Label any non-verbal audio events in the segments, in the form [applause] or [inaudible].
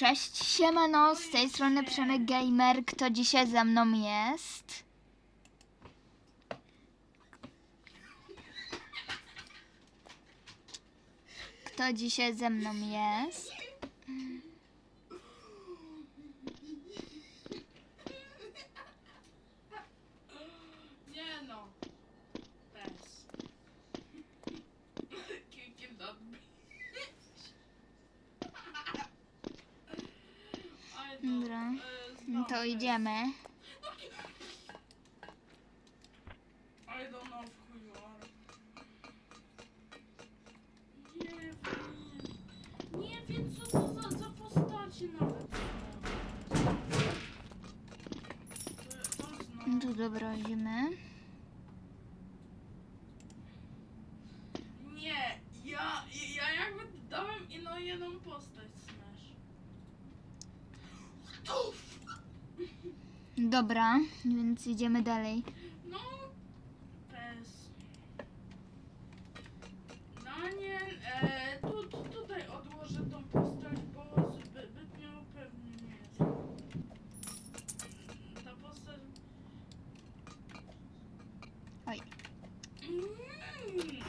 Cześć, siemano, z tej strony Przemek Gamer. Kto dzisiaj ze mną jest? Kto dzisiaj ze mną jest? Nie no. Bez. Kickiem odbić. Ale to, Dobra. e, No znam to idziemy. I don't know who you are. Nie wiem. Nie wiem co to za, za postacie nawet. To, to znam. No to dobra, idziemy. Nie, ja, ja jakby dałem ino jedną postać Smash. To Dobra, więc idziemy dalej. No. Daniel, e, tu, tu, tutaj odłożę tą postać, bo zbyt, zbytnio pewnie nie jest. Ta postać... Oj. Mm.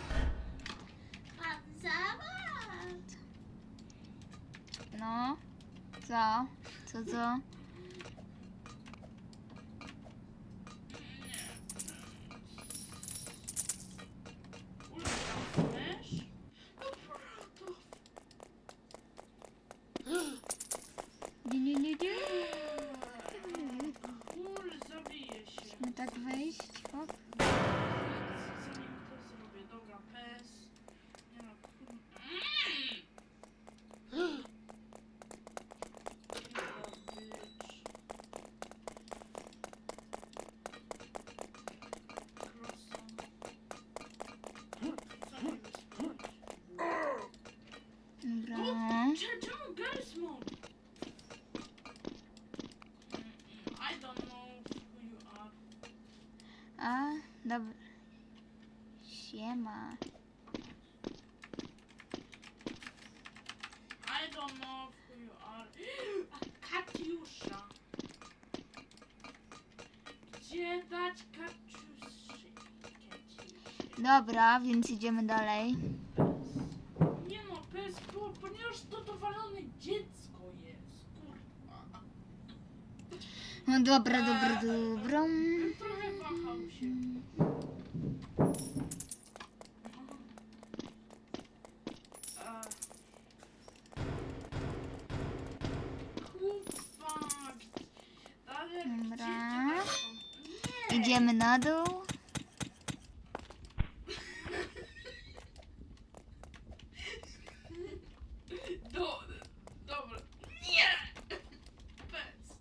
Pan Zawad. No, co? Co, co? Smash? Nie, nie, nie, nie. Kurde, zabiję się. Musimy tak wejść. Hop. Zanim to zrobię, dobra, pes. Nie no, kurde. Mm! Chyba być. Croissant. Co mi wysłałeś? Dobra. Cze- Czemu Garry's Mode? I don't know who you are. A, dobra. Siema. I don't know who you are. Katiusza. Gdzie dać Katiuszy? Dobra, więc idziemy dalej. Nie no, bez, bo, ponieważ to dowalone dziecko jest. Kurwa. No dobra, dobra, dobra. Trochę wahał się. A. Kurwa. Ale Dobra. gdzie te są? Nie. Idziemy na dół. Do, dobra. Nie! Bez.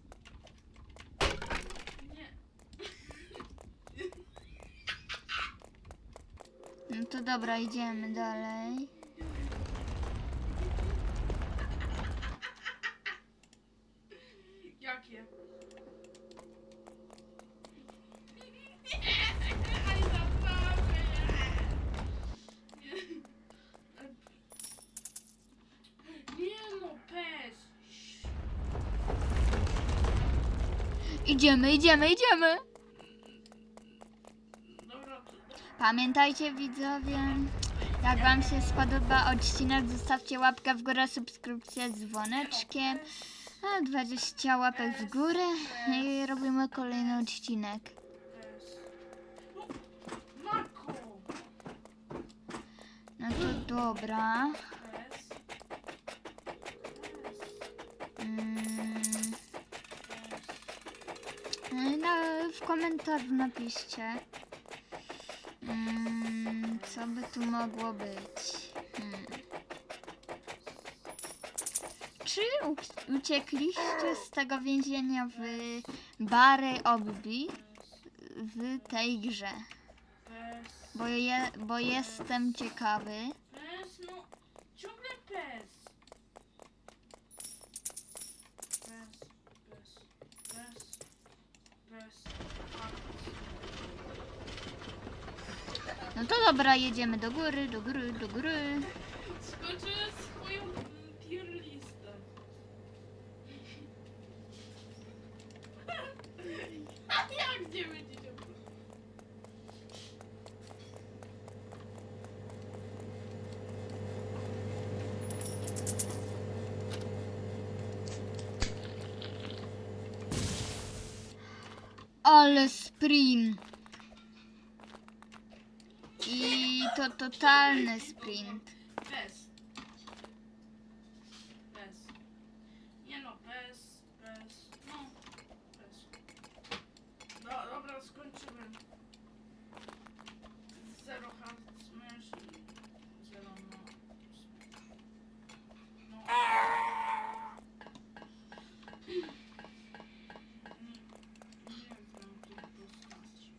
Nie. No to dobra, idziemy dalej. Jakie? Aj, naprawdę. Nie. Nie no, pes. Idziemy, idziemy, idziemy. Pamiętajcie widzowie, jak wam się spodoba odcinek, zostawcie łapkę w górę, subskrypcję z dzwoneczkiem. A 20 łapek w górę i robimy kolejny odcinek. No, to dobra. Mm, no, w komentarzu napiszcie, mm, co by tu mogło być. Hmm. Czy uciekliście z tego więzienia w Bary Obbi w tej grze? Bo, je, bo jestem ciekawy. No to dobra, jedziemy do góry, do góry, do góry. Skończyłem swoją tier listę. [laughs] Jak gdzie będziecie? Ale sprint. To totalny sprint. Bez. Bez. Nie no, bez, bez. No, bez. Do, dobra, skończymy. Zero hard smash i zero no. No. Nie, nie wiem, tu postać.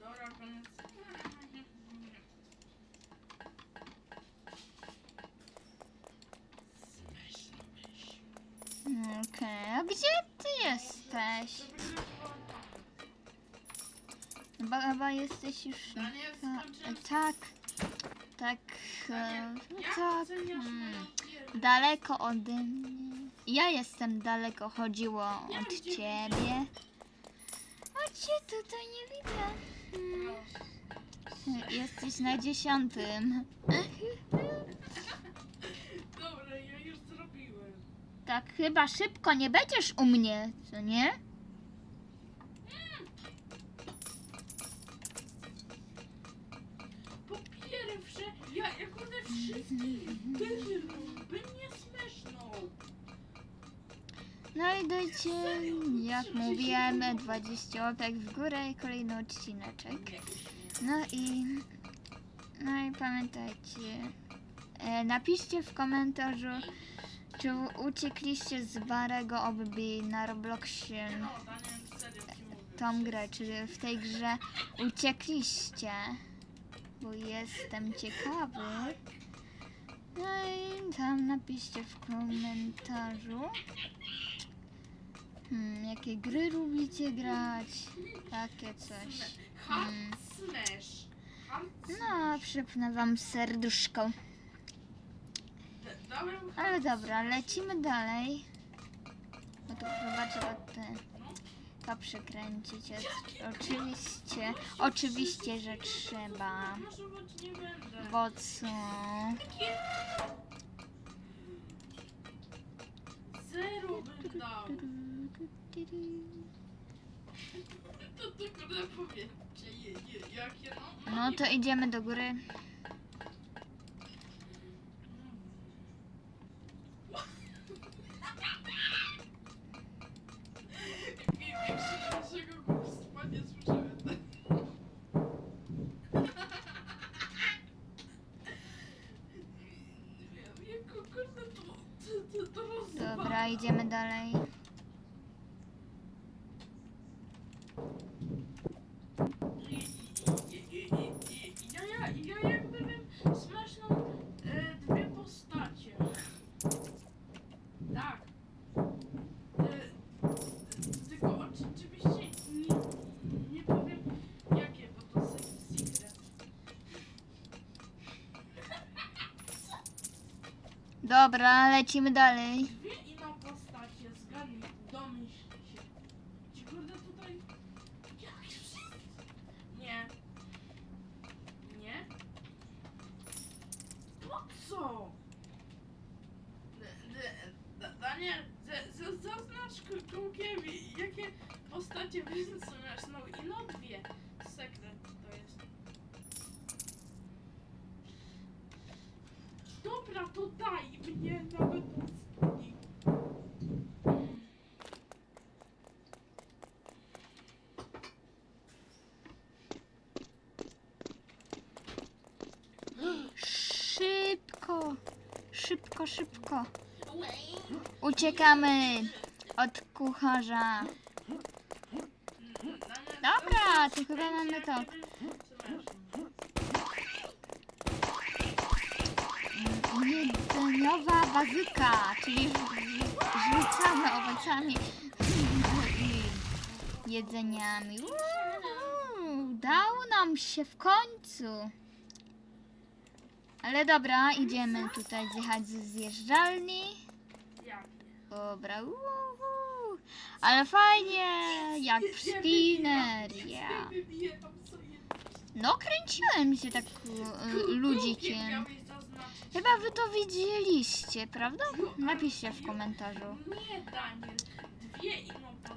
Dobra, koniec. Smeszno myśl. Okej, a gdzie ty jesteś? Chyba, chyba jesteś już... Ta, tak, tak, e, no tak. mm. Daleko ode mnie. Ja jestem daleko, chodziło od ciebie. A cię tutaj nie widzę. Mm, Proszę. Jesteś na dziesiątym. [laughs] Dobra, ja już zrobiłem. Tak, chyba szybko nie będziesz u mnie, co nie? One wszystkich wyrą, by nie smeszną. No i dajcie, jak mówiłem, 20 łapek w górę i kolejny odcineczek. No i, no i pamiętajcie, e, napiszcie w komentarzu, czy uciekliście z Barego Obby na Robloxie tą grę, czy w tej grze uciekliście, bo jestem ciekawy. No i tam napiszcie w komentarzu, hmm, jakie gry lubicie grać, takie coś. Mm. Hard No, przypnę wam serduszko. Ale dobra, lecimy dalej. Bo tu chyba trzeba te, to przekręcić. Oczywiście, oczywiście, że trzeba. Bo co? Zero bym dał. To tylko na je, jakie no. No to idziemy do góry. Dobra, idziemy dalej. I, i, i, i, i, ja, ja, ja jakby bym smeszną e, dwie postacie. Tak. E, tylko oczywiście nie, nie powiem jakie, bo to se- secret. Dobra, lecimy dalej. Dwie inne postacie, zgadnij, domyśl się. Ci kurde tutaj... Jak wszyscy? Nie. Nie? Po co? D- d- da- Daniel, z- z- zaznacz k- kółkiem, jakie postacie wyznaczysz, no i no dwie. Sekret to jest. Dobra, to daj mnie nawet. Szybko, szybko, szybko. Uciekamy od kucharza. Dobra, to chyba mamy to. Jedzeniowa bazyka, czyli rzu- rzucamy owocami i jedzeniami. Uuu, Udało nam się w końcu. Ale dobra, idziemy tutaj zjechać ze zjeżdżalni. Dobra, uhu. ale fajnie, jak w spinner, ja. No kręciłem się tak e, ludzikiem. Chyba wy to widzieliście, prawda? Napiszcie w komentarzu.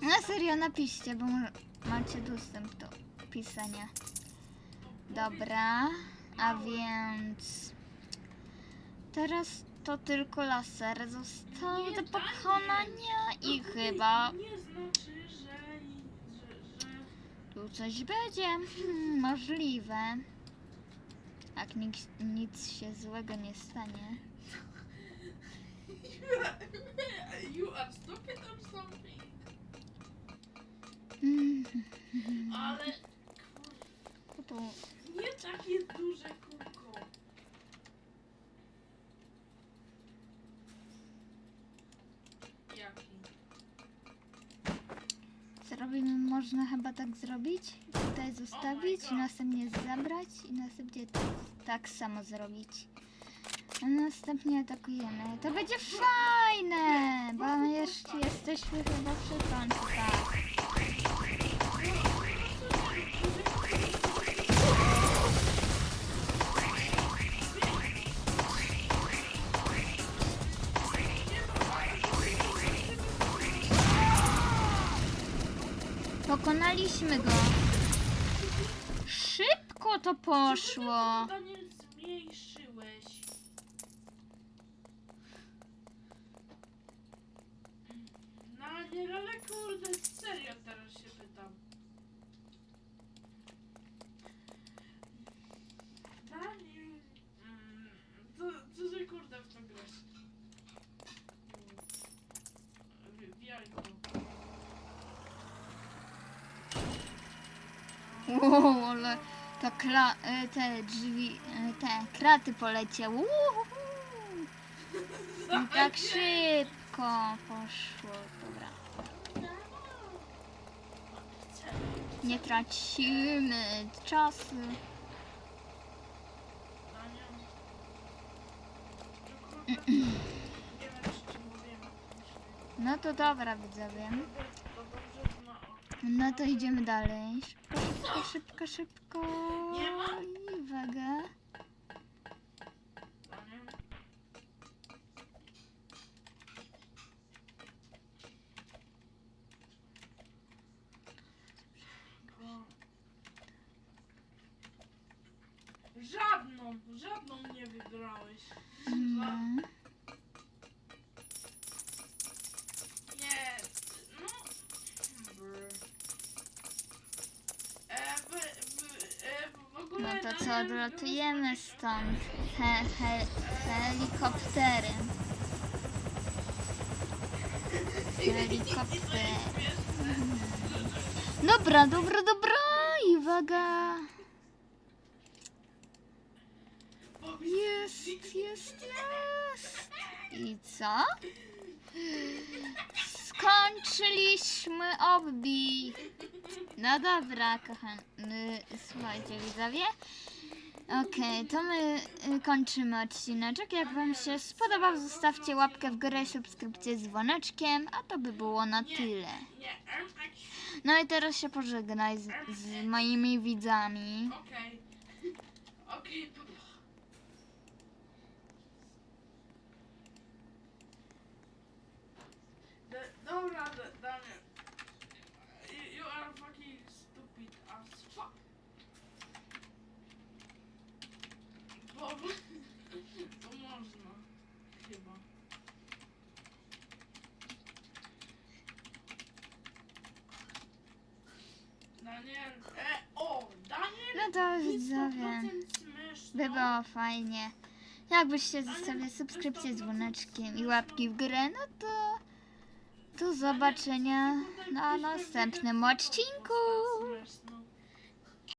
Na serio, napiszcie, bo macie dostęp do pisania. Dobra, a więc teraz to tylko laser został do pokonania i chyba tu coś będzie Hmm, możliwe. Jak nic, nic się złego nie stanie. [laughs] You are stupid or something. Hmm, Ale to tu nie takie duże kółko. Można chyba tak zrobić. Tutaj zostawić, następnie zabrać i następnie tak, samo zrobić. A następnie atakujemy. To będzie fajne, bo jeszcze jesteśmy chyba przy końcu, tak. Pokonaliśmy go. Szybko to poszło. Daniel zmniejszyłeś. Daniel, ale kurde, serio teraz się pytam. Daniel, mm, co, co za kurde w to grasz? W, w jajko. Wow, kla, e, te drzwi, e, te kraty poleciały. I tak szybko poszło. Dobra. Nie tracimy czasu. No to dobra, widzowie. No to idziemy dalej. Szybko, szybko, szybko, szybko. Nie ma? I uwaga. Żadną, żadną nie wygrałeś. Odlatujemy stąd. He, he, helikopterem. Helikopter. Dobra, dobra, dobra. I uwaga. Jest, jest, jest. I co? Skończyliśmy obbi. No dobra, kochany, słuchajcie widzowie. Okej, to my y, kończymy odcineczek. Jak wam się spodobał, zostawcie łapkę w górę, subskrypcję z dzwoneczkiem, a to by było na tyle. No i teraz się pożegnaj z, z moimi widzami. Papa. Da- Dobra, Daniel. You, you are fucking stupid as fuck. Bo... To można. Chyba. Daniel. E, o! Daniel! No to widzowie, 100% śmieszno. by było fajnie. Jakbyście zostawili subskrypcję z dzwoneczkiem i łapki w górę, no to do zobaczenia na następnym odcinku.